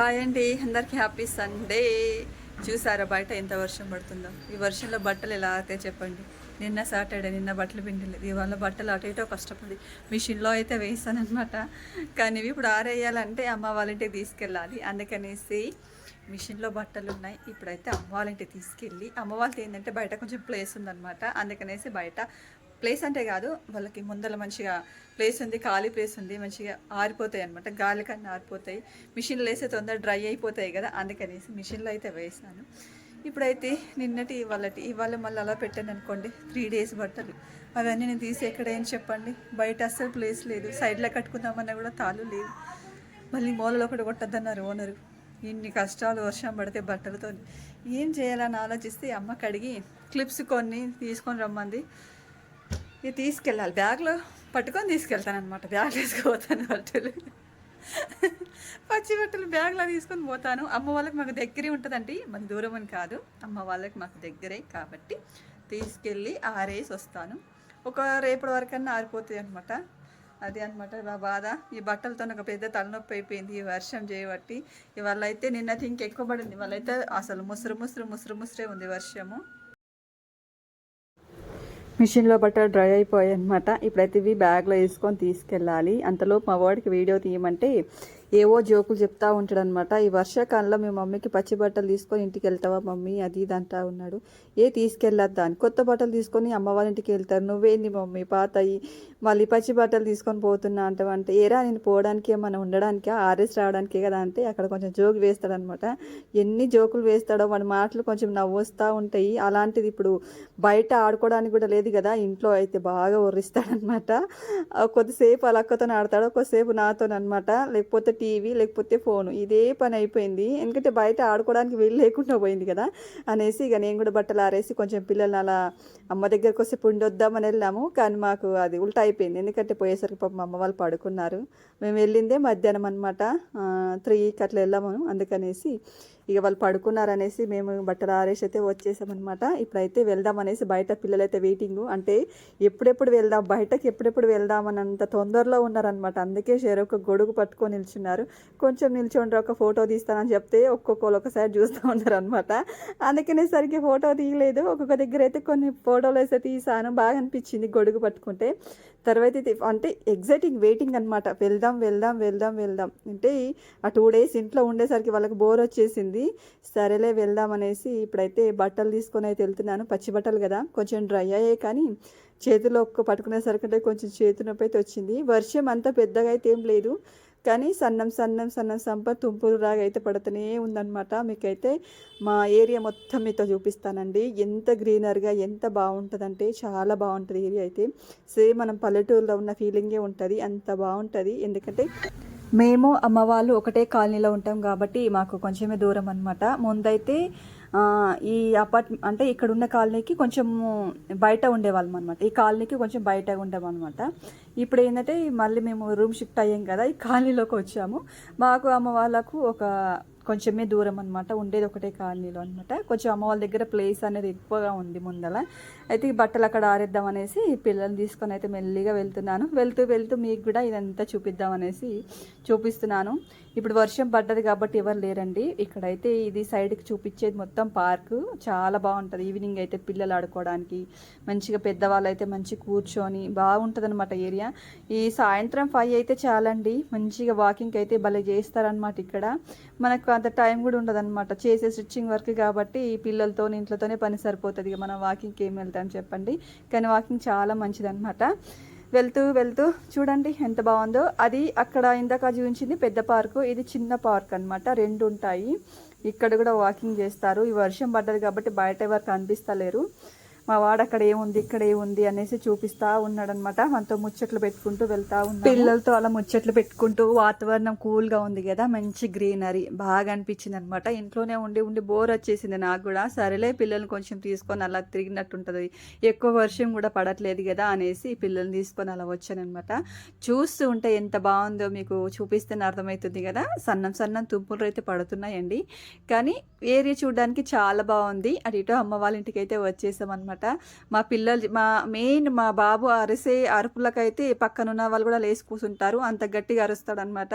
Hi అండి. అందరికీ happy Sunday. చూసారా బయట ఎంత వర్షం పడుతుందో? ఈ వర్షంలో బట్టలు ఎలా అయితే చెప్పండి. నిన్న సాటర్డే నిన్న బట్టలు పిండలేదు ఇవాళ బట్టలు అటు ఇటో కష్టపడి మిషన్లో అయితే వేసానమాట కానీ ఇవి ఇప్పుడు ఆరేయాలంటే అమ్మ వాళ్ళ ఇంటికి తీసుకెళ్ళాలి. అందుకనేసి మిషన్లో బట్టలు ఉన్నాయి. ఇప్పుడైతే అమ్మ వాళ్ళ ఇంటికి తీసుకెళ్ళి అమ్మ వాళ్ళతో ఏంటంటే బయట కొంచెం ప్లేస్ ఉందనమాట అందుకనేసి బయట ప్లేస్ అంటే కాదు వాళ్ళకి ముందర మంచిగా ప్లేస్ ఉంది ఖాళీ ప్లేస్ ఉంది మంచిగా ఆరిపోతాయి అనమాట గాలి కన్నా ఆరిపోతాయి. మిషన్లో వేస్తే తొందర డ్రై అయిపోతాయి కదా అందుకనేసి మిషన్లో అయితే వేసాను. ఇప్పుడైతే నిన్నటి ఇవాళటి ఇవాళ మళ్ళీ అలా పెట్టాను అనుకోండి త్రీ డేస్ బట్టలు. అవన్నీ నేను తీసి ఎక్కడ ఏం చెప్పండి. బయట అస్సలు ప్లేస్ లేదు. సైడ్లో కట్టుకుందామన్నా కూడా తాళు లేదు. మళ్ళీ మూలలో ఒకటి కొట్టద్దన్నారు ఓనరు. ఇన్ని కష్టాలు వర్షం పడితే బట్టలతో ఏం చేయాలని ఆలోచిస్తే అమ్మ కడిగి క్లిప్స్ కొన్ని తీసుకొని రమ్మంది. ఇది తీసుకెళ్ళాలి. బ్యాగ్లో పట్టుకొని తీసుకెళ్తాను అనమాట బ్యాగ్ తీసుకుపోతాను బట్టలు. పచ్చి బట్టలు బ్యాగ్లో తీసుకొని పోతాను. అమ్మ వాళ్ళకి మాకు దగ్గరే ఉంటుందండి. మన దూరం అని కాదు. అమ్మ వాళ్ళకి మాకు దగ్గరే కాబట్టి తీసుకెళ్ళి ఆరేసి వస్తాను. ఒక రేపటి వరకన్నా ఆరిపోతాయి అనమాట అది అనమాట నా బాధ. ఈ బట్టలతో నాకు పెద్ద తలనొప్పి అయిపోయింది. ఈ వర్షం చేయబట్టి. ఇవాళ అయితే నిన్నది ఇంకెక్కువ పడింది. ఇవాళ అయితే అసలు ముసురు ముసురు ముసురు ముసురే ఉంది వర్షము. మిషన్లో బట్టలు డ్రై అయిపోయాయి అనమాట ఇప్పుడైతే ఇవి బ్యాగ్లో వేసుకొని తీసుకెళ్ళాలి. అంతలోపు మా వాడికి వీడియో తీయమంటే ఏవో జోకులు చెప్తా ఉంటాడు అనమాట ఈ వర్షాకాలంలో మీ మమ్మీకి పచ్చి బట్టలు తీసుకొని ఇంటికి వెళ్తావా మమ్మీ? అది ఇది అంటా ఉన్నాడు. ఏ తీసుకెళ్ళొద్దా అని. కొత్త బట్టలు తీసుకొని అమ్మ వాళ్ళ ఇంటికి వెళ్తారు. నువ్వేంది మమ్మీ? పాతయి. మళ్ళీ పచ్చి బట్టలు తీసుకొని పోతున్నా అంటావు? అంటే ఏరా నేను పోవడానికి మనం ఉండడానికి? ఆర్ఎస్ రావడానికే కదా అంటే అక్కడ కొంచెం జోకు వేస్తాడనమాట ఎన్ని జోకులు వేస్తాడో వాడి మాటలు కొంచెం నవ్వొస్తూ ఉంటాయి. అలాంటిది ఇప్పుడు బయట ఆడుకోవడానికి కూడా లేదు కదా. ఇంట్లో అయితే బాగా వర్రిస్తాడనమాట కొద్దిసేపు అలక్కతో ఆడతాడు. కొద్దిసేపు నాతోనమాట లేకపోతే టీవీ లేకపోతే ఫోను. ఇదే పని అయిపోయింది. ఎందుకంటే బయట ఆడుకోవడానికి వీలు లేకుండా పోయింది కదా అనేసి ఇక నేను కూడా బట్టలు ఆరేసి కొంచెం పిల్లల్ని అలా అమ్మ దగ్గరకు వస్తే పుండొద్దామని వెళ్ళాము. కానీ మాకు అది ఉల్టా అయిపోయింది. ఎందుకంటే పోయేసరికి పాపం అమ్మ వాళ్ళు పడుకున్నారు. మేము వెళ్ళిందే మధ్యాహ్నం అనమాట త్రీకి అట్లా వెళ్ళాము. అందుకనేసి ఇక వాళ్ళు పడుకున్నారనేసి మేము బట్టలు ఆరేసి అయితే వచ్చేసామన్నమాట. ఇప్పుడైతే వెళ్దాం అనేసి బయట పిల్లలైతే వెయిటింగ్ అంటే ఎప్పుడెప్పుడు వెళ్దాం బయటకి ఎప్పుడెప్పుడు వెళ్దాం అని అంత తొందరలో ఉన్నారనమాట అందుకే షేర్ ఒక గొడుగు పట్టుకొని నిల్చున్నారు. కొంచెం నిల్చోండి ఒక ఫోటో తీస్తానని చెప్తే ఒక్కొక్కరు ఒకసారి చూస్తూ ఉన్నారు అనమాట అందుకనే సరికి ఫోటో తీయలేదు. ఒక్కొక్క దగ్గర అయితే కొన్ని ఫోటోలు అయితే తీసాను. బాగా అనిపించింది గొడుగు పట్టుకుంటే. తర్వాత అంటే ఎగ్జైటింగ్ వెయిటింగ్ అనమాట వెళ్దాం వెళ్దాం వెళ్దాం వెళ్దాం. అంటే ఆ టూ డేస్ ఇంట్లో ఉండేసరికి వాళ్ళకి బోర్ వచ్చేసింది. సరేలే వెళ్దాం అనేసి ఇప్పుడైతే బట్టలు తీసుకొని అయితే వెళ్తున్నాను. పచ్చి బట్టలు కదా కొంచెం డ్రై అయ్యాయి కానీ చేతిలో ఒక్క పట్టుకునేసరికి అంటే కొంచెం చేతి నొప్పి అయితే వచ్చింది. వర్షం అంత పెద్దగా అయితే ఏం లేదు కానీ సన్నం సన్నం సన్నం సంప తుంపులు రాగా అయితే పడుతూనే ఉందన్నమాట. మీకైతే మా ఏరియా మొత్తం మీతో చూపిస్తానండి. ఎంత గ్రీనర్గా ఎంత బాగుంటుందంటే చాలా బాగుంటుంది ఏరియా అయితే. సేమ్ మనం పల్లెటూరులో ఉన్న ఫీలింగే ఉంటుంది అంత బాగుంటుంది. ఎందుకంటే మేము అమ్మ వాళ్ళు ఒకటే కాలనీలో ఉంటాం కాబట్టి మాకు కొంచెమే దూరం అనమాట ముందైతే ఈ అపార్ట్ అంటే ఇక్కడ ఉన్న కాలనీకి కొంచెం బయట ఉండేవాళ్ళం అనమాట ఈ కాలనీకి కొంచెం బయట ఉండేవన్నమాట ఇప్పుడు ఏంటంటే మళ్ళీ మేము రూమ్ షిఫ్ట్ అయ్యాం కదా ఈ కాలనీలోకి వచ్చాము. మాకు అమ్మ వాళ్ళకు ఒక కొంచెమే దూరం అనమాట ఉండేది ఒకటే కాలనీలో అనమాట కొంచెం అమ్మ వాళ్ళ దగ్గర ప్లేస్ అనేది ఎక్కువగా ఉంది ముందల. అయితే ఈ బట్టలు అక్కడ ఆరేద్దాం అనేసి పిల్లల్ని తీసుకొని అయితే మెల్లిగా వెళ్తున్నాను. వెళ్తూ వెళ్తూ మీకు కూడా ఇదంతా చూపిద్దాం అనేసి చూపిస్తున్నాను. ఇప్పుడు వర్షం పడ్డది కాబట్టి ఎవరు లేరండి. ఇక్కడైతే ఇది సైడ్కి చూపించేది మొత్తం పార్క్ చాలా బాగుంటుంది. ఈవినింగ్ అయితే పిల్లలు ఆడుకోవడానికి మంచిగా పెద్దవాళ్ళు అయితే మంచి కూర్చొని బాగుంటుంది అనమాట ఏరియా ఈ సాయంత్రం ఫైవ్ అయితే చాలండి. మంచిగా వాకింగ్ అయితే భలే చేస్తారనమాట ఇక్కడ. మనకు అంత టైం కూడా ఉండదన్నమాట. చేసే స్టిచ్చింగ్ వర్క్ కాబట్టి ఈ పిల్లలతో ఇంట్లోతోనే పని సరిపోతుంది. మనం వాకింగ్కి ఏం వెళ్తాం చెప్పండి. కానీ వాకింగ్ చాలా మంచిదన్నమాట. వెళ్తూ వెళ్తూ చూడండి ఎంత బాగుందో. అది అక్కడ ఇందాక చూపించింది పెద్ద పార్కు. ఇది చిన్న పార్క్ అన్నమాట. రెండు ఉంటాయి. ఇక్కడ కూడా వాకింగ్ చేస్తారు. ఈ వర్షం పడ్డది కాబట్టి బయట ఎవరు కనిపిస్తలేరు. మా వాడు అక్కడ ఏముంది ఇక్కడ ఏముంది అనేసి చూపిస్తా ఉన్నాడు అనమాట మనతో ముచ్చట్లు పెట్టుకుంటూ వెళ్తా ఉన్నాడు పిల్లలతో అలా ముచ్చట్లు పెట్టుకుంటూ వాతావరణం కూల్గా ఉంది కదా మంచి గ్రీనరీ బాగా అనిపించింది అనమాట ఇంట్లోనే ఉండి ఉండి బోర్ వచ్చేసింది నాకు కూడా. సరేలే పిల్లల్ని కొంచెం తీసుకొని అలా తిరిగినట్టు ఉంటుంది ఎక్కువ వర్షం కూడా పడట్లేదు కదా అనేసి పిల్లల్ని తీసుకొని అలా వచ్చానమాట చూస్తూ ఉంటే ఎంత బాగుందో మీకు చూపిస్తేనే అర్థమవుతుంది కదా. సన్నం సన్నం తుంపులు అయితే పడుతున్నాయండి. కానీ ఏరియా చూడడానికి చాలా బాగుంది. అటు ఇటు అమ్మ వాళ్ళ ఇంటికి అయితే వచ్చేసాం అనమాట మా పిల్లలు మా మెయిన్ మా బాబు అరిసే అరుపులకైతే పక్కనున్న వాళ్ళు కూడా లేచి కూర్చుంటారు అంత గట్టిగా అరుస్తాడు అనమాట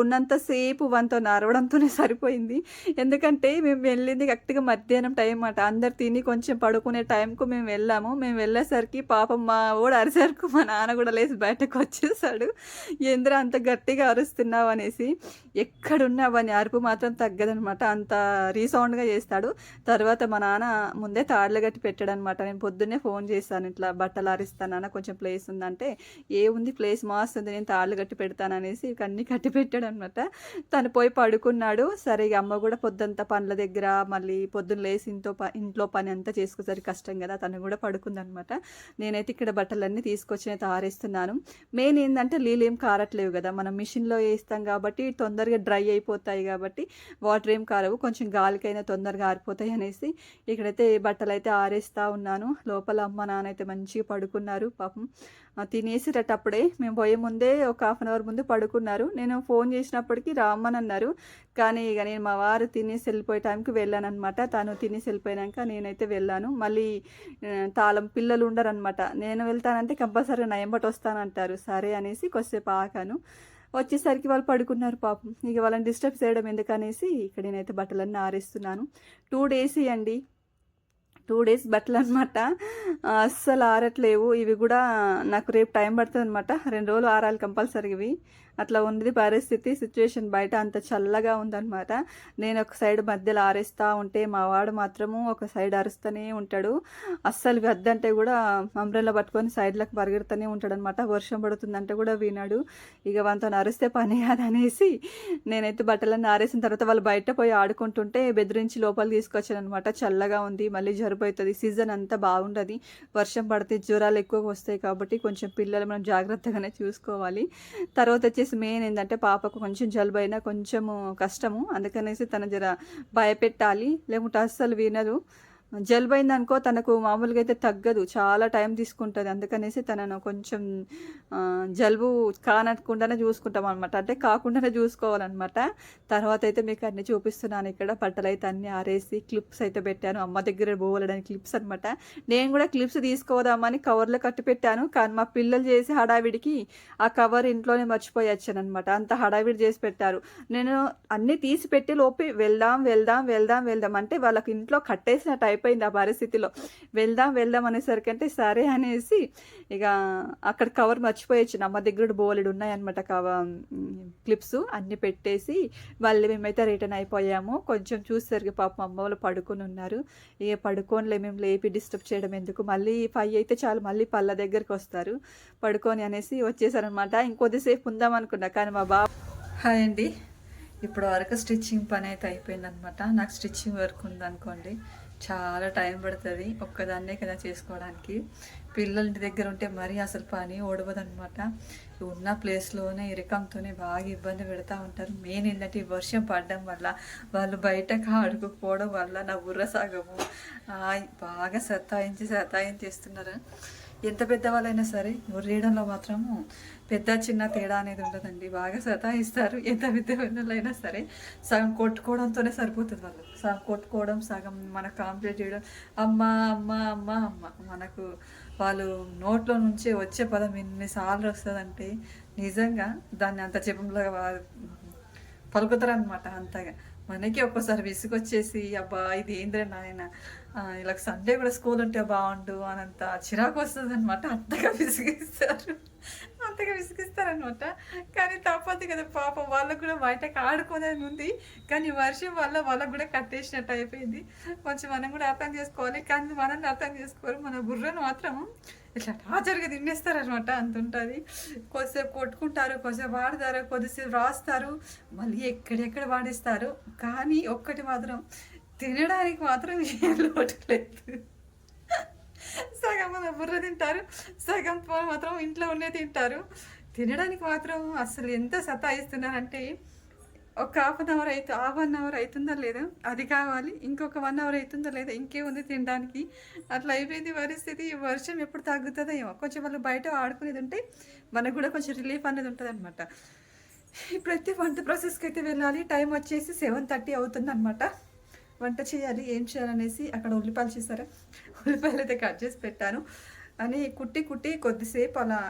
ఉన్నంతసేపు వంతో అరవడంతోనే సరిపోయింది. ఎందుకంటే మేము వెళ్ళింది గట్టిగా మధ్యాహ్నం టైం అన్నమాట అందరు తిని కొంచెం పడుకునే టైంకు మేము వెళ్ళాము. మేము వెళ్ళేసరికి పాపం మా కూడా అరిసరికి మా నాన్న కూడా లేచి బయటకు వచ్చేసాడు. ఎందులో అంత గట్టిగా అరుస్తున్నావు అనేసి. ఎక్కడున్నావని అరుపు మాత్రం తగ్గదనమాట అంత రీసౌండ్గా చేస్తాడు. తర్వాత మా నాన్న ముందే తాడలు కట్టి పెట్టాడనమాట అనమాట. నేను పొద్దున్నే ఫోన్ చేశాను ఇట్లా బట్టలు ఆరిస్తానన్న కొంచెం ప్లేస్ ఉందంటే ఏ ఉంది ప్లేస్ మాస్తుంది నేను తాళ్ళు కట్టి పెడతాననేసి ఇక అన్నీ కట్టి పెట్టాడు అనమాట. తను పోయి పడుకున్నాడు. సరే ఇక అమ్మ కూడా పొద్దుంతా పనుల దగ్గర మళ్ళీ పొద్దున్న లేసి ఇంట్లో ప ఇంట్లో పని అంతా చేసుకోసరికి కష్టం కదా తను కూడా పడుకుందనమాట నేనైతే ఇక్కడ బట్టలన్నీ తీసుకొచ్చి అయితే ఆరేస్తున్నాను. మెయిన్ ఏంటంటే నీళ్ళు ఏం కారట్లేవు కదా. మనం మిషన్లో వేస్తాం కాబట్టి తొందరగా డ్రై అయిపోతాయి కాబట్టి వాటర్ ఏం కారవు. కొంచెం గాలికైనా తొందరగా ఆరిపోతాయి అనేసి ఇక్కడైతే బట్టలు అయితే ఆరేస్తూ ఉన్నాను. లోపల అమ్మ నాన్న అయితే మంచిగా పడుకున్నారు. పాపం తినేసేటట్టు తినేసేటప్పుడే మేము పోయే ముందే ఒక హాఫ్ అన్ అవర్ ముందు పడుకున్నారు. నేను ఫోన్ చేసినప్పటికీ రామ్మని అన్నారు. కానీ ఇక నేను మా వారు తినేసి వెళ్ళిపోయే టైంకి వెళ్ళాను అనమాట తను తినేసి వెళ్ళిపోయాక నేనైతే వెళ్ళాను. మళ్ళీ తాళం పిల్లలు ఉండరనమాట నేను వెళ్తానంటే కంపల్సరీ నయంబట్ వస్తానంటారు. సరే అనేసి కొద్దిసేపు ఆకాను వచ్చేసరికి వాళ్ళు పడుకున్నారు పాపం. ఇక వాళ్ళని డిస్టర్బ్ చేయడం ఎందుకనేసి ఇక్కడ నేనైతే బట్టలన్నీ ఆరేస్తున్నాను. టూ డేస్ అండి టూ డేస్ బట్టలు అనమాట అస్సలు ఆరట్లేవు. ఇవి కూడా నాకు రేపు టైం పడుతుంది అనమాట రెండు రోజులు ఆరాలి కంపల్సరీ ఇవి. అట్లా ఉంది పరిస్థితి సిచ్యువేషన్ బయట అంత చల్లగా ఉందనమాట నేను ఒక సైడ్ మధ్యలో ఆరేస్తూ ఉంటే మా వాడు మాత్రము ఒక సైడ్ అరుస్తూనే ఉంటాడు. అస్సలు వద్దంటే కూడా అంబ్రెల్లా పట్టుకొని సైడ్లకు పరిగెడుతూనే ఉంటాడు అనమాట వర్షం పడుతుందంటే కూడా వినాడు. ఇక వంతో అరిస్తే పని కాదనేసి నేనైతే బట్టలన్నీ ఆరేసిన తర్వాత వాళ్ళు బయట పోయి ఆడుకుంటుంటే బెదిరించి లోపల తీసుకొచ్చాను అనమాట చల్లగా ఉంది. మళ్ళీ జరుపు అవుతుంది సీజన్ అంతా బాగుండదు. వర్షం పడితే జ్వరాలు ఎక్కువగా వస్తాయి కాబట్టి కొంచెం పిల్లలు మనం జాగ్రత్తగానే చూసుకోవాలి. తర్వాత వచ్చేసి మెయిన్ ఏంటంటే పాపకు కొంచెం జలుబు అయినా కొంచెము కష్టము. అందుకనేసి తన జర భయపెట్టాలి. లేకుంటే అస్సలు వినదు. జలుబు అనుకో తనకు మామూలుగా అయితే తగ్గదు. చాలా టైం తీసుకుంటుంది. అందుకనేసి తనను కొంచెం జలుబు కానకుండానే చూసుకుంటాం అనమాట అంటే కాకుండానే చూసుకోవాలన్నమాట. తర్వాత అయితే మీకు అన్ని చూపిస్తున్నాను ఇక్కడ. బట్టలు అయితే అన్ని ఆరేసి క్లిప్స్ అయితే పెట్టాను. అమ్మ దగ్గర పోవడానికి క్లిప్స్ అనమాట నేను కూడా క్లిప్స్ తీసుకోదామని కవర్లో కట్టి పెట్టాను. కానీ మా పిల్లలు చేసి హడావిడికి ఆ కవర్ ఇంట్లోనే మర్చిపోయి వచ్చాను అనమాట అంత హడావిడి చేసి పెట్టారు. నేను అన్నీ తీసి పెట్టి లోపి వెళ్దాం వెళ్దాం వెళ్దాం వెళ్దాం. అంటే వాళ్ళకి ఇంట్లో కట్టేసినట్టు అయిపోయింది ఆ పరిస్థితిలో. వెళ్దాం వెళ్దాం అనేసరికి అంటే సరే అనేసి ఇక అక్కడ కవర్ మర్చిపోయొచ్చు. అమ్మ దగ్గర బోలెడు ఉన్నాయన్నమాట కవ క్లిప్స్ అన్నీ పెట్టేసి వాళ్ళు మేమైతే రిటర్న్ అయిపోయాము. కొంచెం చూసేసరికి పాపం అమ్మ వాళ్ళు పడుకొని ఉన్నారు. ఇక పడుకోనిలే మేము లేపి డిస్టర్బ్ చేయడం ఎందుకు? మళ్ళీ ఫైవ్ అయితే చాలు మళ్ళీ పళ్ళ దగ్గరికి వస్తారు. పడుకొని అనేసి వచ్చేసారనమాట ఇంకొద్దిసేపు ఉందాం అనుకున్నా కానీ మా బాబు హాయ్ అండి. ఇప్పుడు వరకు స్టిచ్చింగ్ పని అయితే అయిపోయిందనమాట నాకు స్టిచ్చింగ్ వర్క్ ఉందనుకోండి. చాలా టైం పడుతుంది ఒక్కదాన్నే కదా చేసుకోవడానికి. పిల్లల ఇంటి దగ్గర ఉంటే మరీ అసలు పని ఓడవదనమాట. ఉన్న ప్లేస్లోనే ఇరకంతోనే బాగా ఇబ్బంది పెడతా ఉంటారు. మెయిన్ ఏంటంటే ఈ వర్షం పడడం వల్ల వాళ్ళు బయటకు ఆడుకోకపోవడం వల్ల నా బుర్ర సగము బాగా సతాయించి సతాయించేస్తున్నారు. ఎంత పెద్దవాళ్ళైనా సరే ఉర్రేయడంలో మాత్రము పెద్ద చిన్న తేడా అనేది ఉండదండి. బాగా సతాయిస్తారు. ఎంత పెద్ద వాళ్ళైనా సరే సగం కొట్టుకోవడంతోనే సరిపోతుంది వాళ్ళు సగం కొట్టుకోవడం సగం మనకు కాంప్లీట్ చేయడం. అమ్మ అమ్మ అమ్మ అమ్మ. మనకు వాళ్ళు నోట్లో నుంచి వచ్చే పదం ఎన్నిసార్లు వస్తుందంటే నిజంగా దాన్ని అంత చెప్పంలో పలుకుతారనమాట అంతగా. మనకి ఒక్కోసారి విసుగొచ్చేసి అబ్బా ఇది ఏంద్రే నాయన? ఇలా సండే కూడా స్కూల్ ఉంటే బాగుండు అనంత చిరాకు వస్తుంది అనమాట అంతగా విసిగిస్తారు. అంతగా విసిగిస్తారనమాట కానీ తప్పదు కదా పాపం వాళ్ళకు కూడా బయటకు ఆడుకోదని ఉంది. కానీ వర్షం వల్ల వాళ్ళకు కూడా కట్టేసినట్టు అయిపోయింది. కొంచెం మనం కూడా అర్థం చేసుకోవాలి. కానీ మనల్ని అర్థం చేసుకోరు. మన బుర్రను మాత్రం ఇట్లా టార్చర్గా తినేస్తారనమాట అంత ఉంటుంది కొద్దిసేపు కొట్టుకుంటారు కొద్దిసేపు ఆడతారు కొద్దిసేపు రాస్తారు. మళ్ళీ ఎక్కడెక్కడ వాడిస్తారు. కానీ ఒక్కటి మాత్రం తినడానికి మాత్రం ఏ లోటు లేదు. సగం మన బుర్ర తింటారు. సగం మాత్రం ఇంట్లో ఉండే తింటారు. తినడానికి మాత్రం అసలు ఎంత సతాయిస్తున్నారంటే ఒక హాఫ్ అన్ అవర్ అయితే హాఫ్ అన్ అవర్ అవుతుందా లేదా? అది కావాలి. ఇంకొక వన్ అవర్ అవుతుందా లేదా? ఇంకేముంది తినడానికి? అట్లా అయిపోయింది పరిస్థితి. వర్షం ఎప్పుడు తగ్గుతుందో ఏమో. కొంచెం వాళ్ళు బయట ఆడుకునేది ఉంటే మనకు కూడా కొంచెం రిలీఫ్ అనేది ఉంటుంది అనమాట ఇప్పుడైతే వంట ప్రాసెస్కి అయితే వెళ్ళాలి. టైం వచ్చేసి సెవెన్ థర్టీ అవుతుంది అనమాట వంట చేయాలి ఏం చేయాలనేసి అక్కడ ఉల్లిపాయలు చేశారా. ఉల్లిపాయలు అయితే కట్ చేసి పెట్టాను. అని కుట్టి కుట్టి కొద్దిసేపు అలా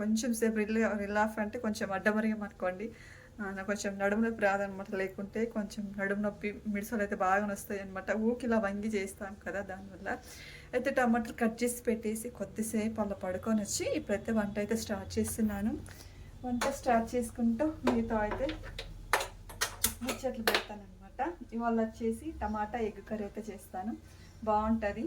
కొంచెం సేపు రిల్ రిలాఫ్ అంటే కొంచెం అడ్డమరిగం అనుకోండి. నాకు కొంచెం నడుము నొప్పి రాదనమాట లేకుంటే కొంచెం నడుము నొప్పి మిడిసలు అయితే బాగా వస్తాయి అనమాట ఊకి ఇలా వంగి చేస్తాం కదా దానివల్ల. అయితే టమాటాలు కట్ చేసి పెట్టేసి కొద్దిసేపు అలా పడుకొని వచ్చి ఇప్పుడైతే వంట అయితే స్టార్ట్ చేస్తున్నాను. వంట స్టార్ట్ చేసుకుంటూ మీతో అయితే ముచ్చట్లు పెడతానండి. అనమాట ఇవాళ వచ్చేసి టమాటా ఎగ్ కర్రీ అయితే చేస్తాను. బాగుంటుంది.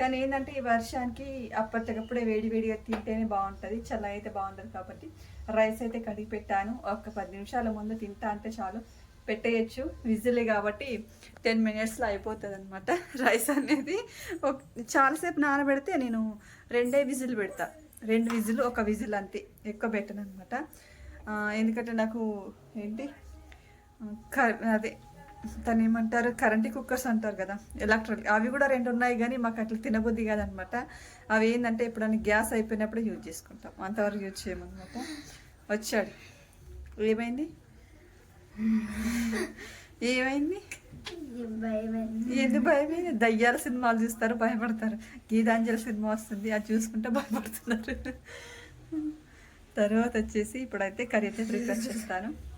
కానీ ఏంటంటే ఈ వర్షానికి అప్పటికప్పుడే వేడివేడిగా తింటేనే బాగుంటుంది. చల్ల అయితే బాగుంటుంది కాబట్టి రైస్ అయితే కడిగి పెట్టాను. ఒక పది నిమిషాల ముందు తింటా అంటే చాలు. పెట్టేయచ్చు. విజిలే కాబట్టి టెన్ మినిట్స్లో అయిపోతుంది అనమాట రైస్ అనేది. ఒక చాలాసేపు నానబెడితే నేను రెండే విజిల్ పెడతా. రెండు విజిల్ ఒక విజిల్ అంతే. ఎక్కువ పెట్టను అనమాట ఎందుకంటే నాకు ఏంటి? కర్- అదే దాన్ని ఏమంటారు కరెంట్ కుక్కర్స్ అంటారు కదా? ఎలక్ట్రిక్ అవి కూడా రెండు ఉన్నాయి కానీ మాకు అట్లా తినబుద్ధి కాదనమాట. అవి ఏంటంటే ఎప్పుడైనా గ్యాస్ అయిపోయినప్పుడు యూజ్ చేసుకుంటాం. అంతవరకు యూజ్ చేయమన్నమాట వచ్చాడు. ఏమైంది? ఏమైంది? ఎందుకు భయమైంది? దయ్యాల సినిమాలు చూస్తారు భయపడతారు. గీతాంజలి సినిమా వస్తుంది అది చూసుకుంటే భయపడుతున్నారు. తర్వాత వచ్చేసి ఇప్పుడైతే కర్రీ అయితే ప్రిపేర్ చేస్తాను.